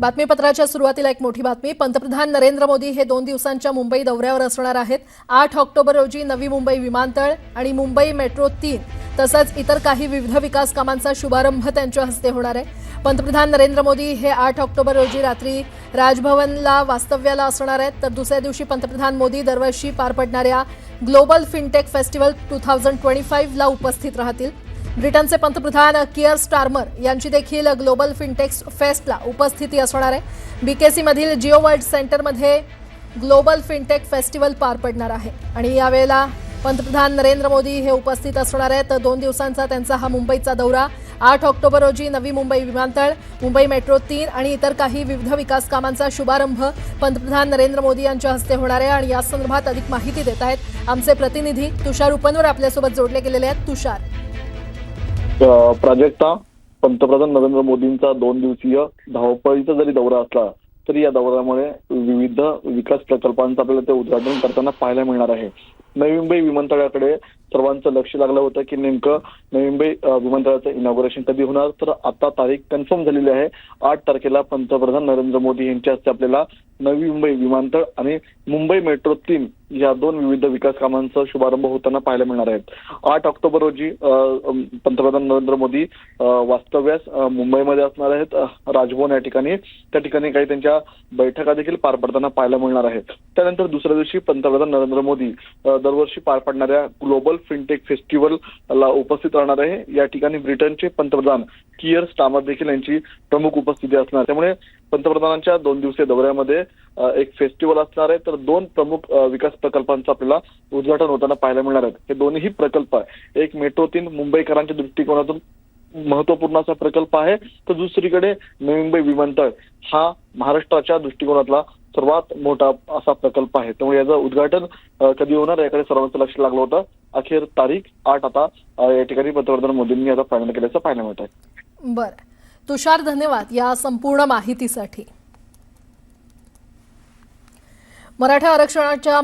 बातमीपत्राच्या सुरुवातीला एक मोठी बातमी. पंतप्रधान नरेंद्र मोदी हे दोन दिवसांच्या मुंबई दौऱ्यावर असणार आहेत. आठ ऑक्टोबर रोजी नवी मुंबई विमानतळ आणि मुंबई मेट्रो तीन तसंच इतर काही विविध विकास कामांचा शुभारंभ त्यांच्या हस्ते होणार आहे. पंतप्रधान नरेंद्र मोदी हे आठ ऑक्टोबर रोजी रात्री राजभवनला वास्तव्याला असणार आहेत. तर दुसऱ्या दिवशी पंतप्रधान मोदी दरवर्षी पार पडणाऱ्या global fintech festival two thousand twenty फाईव्हला उपस्थित राहतील. ब्रिटनचे पंतप्रधान किअर स्टार्मर यांची देखील ग्लोबल फिनटेक्स फेस्टला उपस्थिती असणार आहे. बीकेसीमधील जिओ वर्ल्ड सेंटरमध्ये ग्लोबल फिनटेक फेस्टिवल पार पडणार आहे. आणि यावेळेला पंतप्रधान नरेंद्र मोदी हे उपस्थित असणार आहेत. तर दोन दिवसांचा त्यांचा हा मुंबईचा दौरा. आठ ऑक्टोबर रोजी नवी मुंबई विमानतळ मुंबई मेट्रो तीन आणि इतर काही विविध विकास कामांचा शुभारंभ पंतप्रधान नरेंद्र मोदी यांच्या हस्ते होणार आहे. आणि या संदर्भात अधिक माहिती देत आहेत आमचे प्रतिनिधी तुषार उपनवर आपल्यासोबत जोडले गेलेले आहेत. तुषार. प्राजक्ता पंतप्रधान नरेंद्र मोदींचा दोन दिवसीय धावपळीचा जरी दौरा असला तरी या दौऱ्यामुळे विविध विकास प्रकल्पांचं आपल्याला ते उद्घाटन करताना पाहायला मिळणार आहे. नवी मुंबई विमानतळाकडे सर्वांचं लक्ष लागलं होतं की नेमकं नवी मुंबई विमानतळाचं इनॉग्रेशन कधी होणार? तर आता तारीख कन्फर्म झालेली आहे. आठ तारखेला पंतप्रधान नरेंद्र मोदी यांच्या हस्ते आपल्याला नवी मुंबई विमानतळ आणि मुंबई मेट्रो तीन या दोन विविध विकास कामांचा शुभारंभ होताना पाहायला मिळणार आहे आठ ऑक्टोबर रोजी पंतप्रधान नरेंद्र मोदी वास्तव्यास मुंबईमध्ये असणार आहेत. राजभवन या ठिकाणी. त्या ठिकाणी काही त्यांच्या बैठका देखील पार पडताना पाहायला मिळणार आहेत. त्यानंतर दुसऱ्या दिवशी पंतप्रधान नरेंद्र मोदी दरवर्षी पार पडणाऱ्या ग्लोबल फिनटेक फेस्टिवलला उपस्थित राहणार आहे. या ठिकाणी ब्रिटनचे पंतप्रधान किअर स्टामर देखील यांची प्रमुख उपस्थिती असणार. त्यामुळे पंतप्रधानांच्या दोन दिवसीय दौऱ्यामध्ये एक फेस्टिवल असणार आहे. तर दोन प्रमुख विकास प्रकल्पांचं आपल्याला उद्घाटन होताना पाहायला मिळणार आहेत. हे दोन्ही प्रकल्प एक मेट्रो तीन मुंबईकरांच्या दृष्टिकोनातून महत्त्वपूर्ण असा प्रकल्प आहे. तर दुसरीकडे नवी मुंबई विमानतळ हा महाराष्ट्राच्या दृष्टिकोनातला सर्वात मोठा असा प्रकल्प आहे. त्यामुळे याचं उद्घाटन कधी होणार याकडे सर्वांचं लक्ष लागलं होतं. अखेर तारीख आठ आता या ठिकाणी पंतप्रधान मोदींनी आता फायनल केल्याचं पाहायला मिळत आहे. बरं. तुषार धन्यवाद या संपूर्ण माहितीसाठी. मराठा आरक्षणाच्या